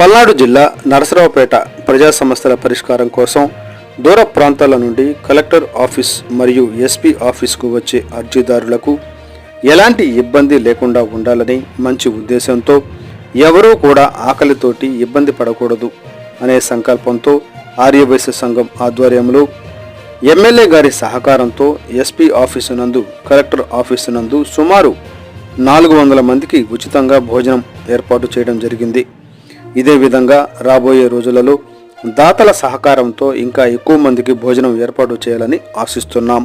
పల్నాడు జిల్లా నరసరావుపేట ప్రజా సమస్యల పరిష్కారం కోసం దూర ప్రాంతాల నుండి కలెక్టర్ ఆఫీస్ మరియు ఎస్పీ ఆఫీస్కు వచ్చే అర్జీదారులకు ఎలాంటి ఇబ్బంది లేకుండా ఉండాలని మంచి ఉద్దేశంతో ఎవరూ కూడా ఆకలితోటి ఇబ్బంది పడకూడదు అనే సంకల్పంతో ఆర్యవైశ్య సంఘం ఆధ్వర్యంలో ఎమ్మెల్యే గారి సహకారంతో ఎస్పీ ఆఫీసు నందు కలెక్టర్ ఆఫీసు నందు సుమారు నాలుగు వందల మందికి ఉచితంగా భోజనం ఏర్పాటు చేయడం జరిగింది. ఇదే విధంగా రాబోయే రోజులలో దాతల సహకారంతో ఇంకా ఎక్కువ మందికి భోజనం ఏర్పాటు చేయాలని ఆశిస్తున్నాం.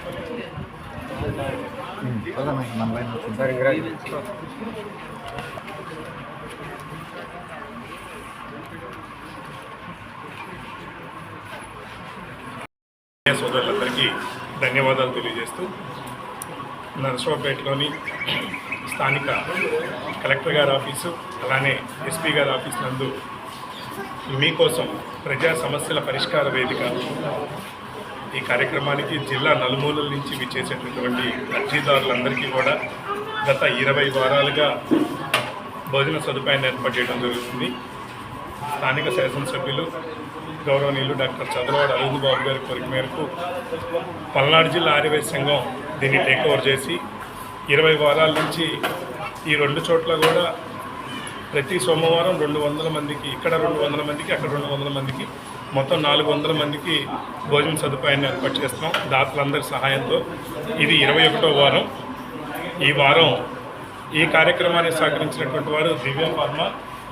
సోదరులందరికీ ధన్యవాదాలు తెలియజేస్తూ నరసరావుపేటలోని స్థానిక కలెక్టర్ గారి ఆఫీసు అలానే ఎస్పీ గారి ఆఫీస్ నందు మీకోసం ప్రజా సమస్యల పరిష్కార వేదిక ఈ కార్యక్రమానికి జిల్లా నలుమూలల నుంచి విచ్చేసేటటువంటి అర్జీదారులందరికీ కూడా గత ఇరవై వారాలుగా భోజన సదుపాయాన్ని ఏర్పాటు చేయడం జరుగుతుంది. స్థానిక శాసనసభ్యులు గౌరవనీయులు డాక్టర్ చదలవాడ అరవింద్ బాబు గారి కోరిక మేరకు పల్నాడు జిల్లా ఆర్యవైశ్య సంఘం దీన్ని టేక్ ఓవర్ చేసి ఇరవై వారాల నుంచి ఈ రెండు చోట్ల కూడా ప్రతి సోమవారం రెండు వందల మందికి ఇక్కడ రెండు వందల మందికి అక్కడ రెండు వందల మందికి మొత్తం నాలుగు వందల మందికి భోజన సదుపాయాన్ని ఏర్పాటు చేస్తున్నాం దాతలందరి సహాయంతో. ఇది ఇరవై ఒకటో వారం. ఈ వారం ఈ కార్యక్రమాన్ని సహకరించినటువంటి వారు దివ్య వర్మ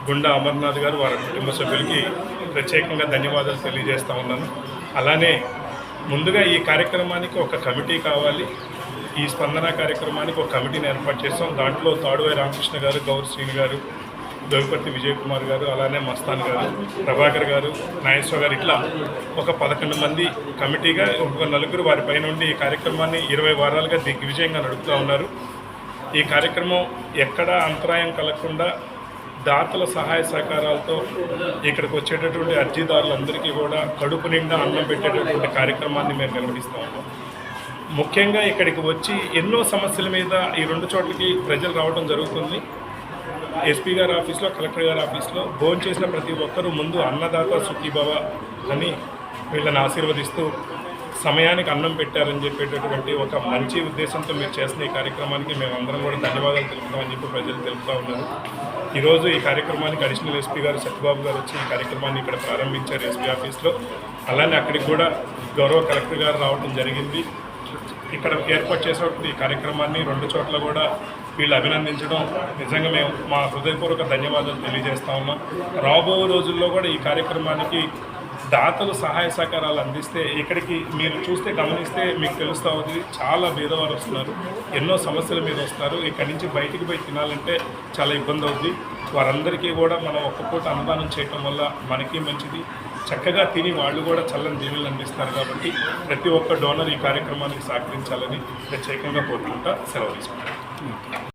గుండా అమర్నాథ్ గారు వారి కుటుంబ సభ్యులకి ప్రత్యేకంగా ధన్యవాదాలు తెలియజేస్తా ఉన్నాను. అలానే ముందుగా ఈ కార్యక్రమానికి ఒక కమిటీ కావాలి. ఈ స్పందన కార్యక్రమానికి ఒక కమిటీని ఏర్పాటు చేస్తాం. దాంట్లో తాడువై రామకృష్ణ గారు గౌర్ శ్రీని గారు గవిపతి విజయ్ కుమార్ గారు అలానే మస్తాన్ గారు ప్రభాకర్ గారు నాగేశ్వర గారు ఇట్లా ఒక పదకొండు మంది కమిటీగా ఒక నలుగురు వారి పైన ఉండి ఈ కార్యక్రమాన్ని ఇరవై వారాలుగా దిగ్విజయంగా నడుపుతూ ఉన్నారు. ఈ కార్యక్రమం ఎక్కడా అంతరాయం కలగకుండా దాతల సహాయ సహకారాలతో ఇక్కడికి వచ్చేటటువంటి అర్జీదారులందరికీ కూడా కడుపు నిండా అన్నం పెట్టేటటువంటి కార్యక్రమాన్ని మేము నిర్వహిస్తూ ఉన్నాం. ముఖ్యంగా ఇక్కడికి వచ్చి ఎన్నో సమస్యల మీద ఈ రెండు చోట్లకి ప్రజలు రావడం జరుగుతుంది. ఎస్పీ గారి ఆఫీస్లో కలెక్టర్ గారి ఆఫీస్లో భోజనం చేసిన ప్రతి ఒక్కరూ ముందు అన్నదాత సుఖీభవ అని వీళ్ళని ఆశీర్వదిస్తూ సమయానికి అన్నం పెట్టారని చెప్పేటటువంటి ఒక మంచి ఉద్దేశంతో మీరు చేసిన ఈ కార్యక్రమానికి మేమందరం కూడా ధన్యవాదాలు తెలుపుతామని చెప్పి ప్రజలు తెలుపుతా ఉన్నారు. ఈరోజు ఈ కార్యక్రమానికి అడిషనల్ ఎస్పీ గారు సత్యబాబు గారు వచ్చి ఈ కార్యక్రమాన్ని ఇక్కడ ప్రారంభించారు ఎస్పీ ఆఫీస్లో. అలానే అక్కడికి కూడా గౌరవ కలెక్టర్ గారు రావడం జరిగింది. ఇక్కడ ఏర్పాటు చేసినటువంటి ఈ కార్యక్రమాన్ని రెండు చోట్ల కూడా వీళ్ళు అభినందించడం. నిజంగా మేము మా హృదయపూర్వక ధన్యవాదాలు తెలియజేస్తా ఉన్నాం. రాబోయే రోజుల్లో కూడా ఈ కార్యక్రమానికి దాతలు సహాయ సహకారాలు అందిస్తే ఇక్కడికి మీరు చూస్తే గమనిస్తే మీకు తెలుస్తూ ఉంది చాలా పేదవారు వస్తున్నారు ఎన్నో సమస్యల మీద వస్తారు ఇక్కడి నుంచి బయటికి పోయి తినాలంటే చాలా ఇబ్బంది అవుద్ది. వారందరికీ కూడా మనం ఒక్క పూట అన్నదానం చేయటం వల్ల మనకి మంచిది. చక్కగా తిని వాళ్ళు కూడా చల్లని దీవెనలు అందిస్తారు కాబట్టి ప్రతి ఒక్క డోనర్ ఈ కార్యక్రమానికి సహకరించాలని ప్రత్యేకంగా కోరుకుంటా. సెలవు తీసుకుంటాను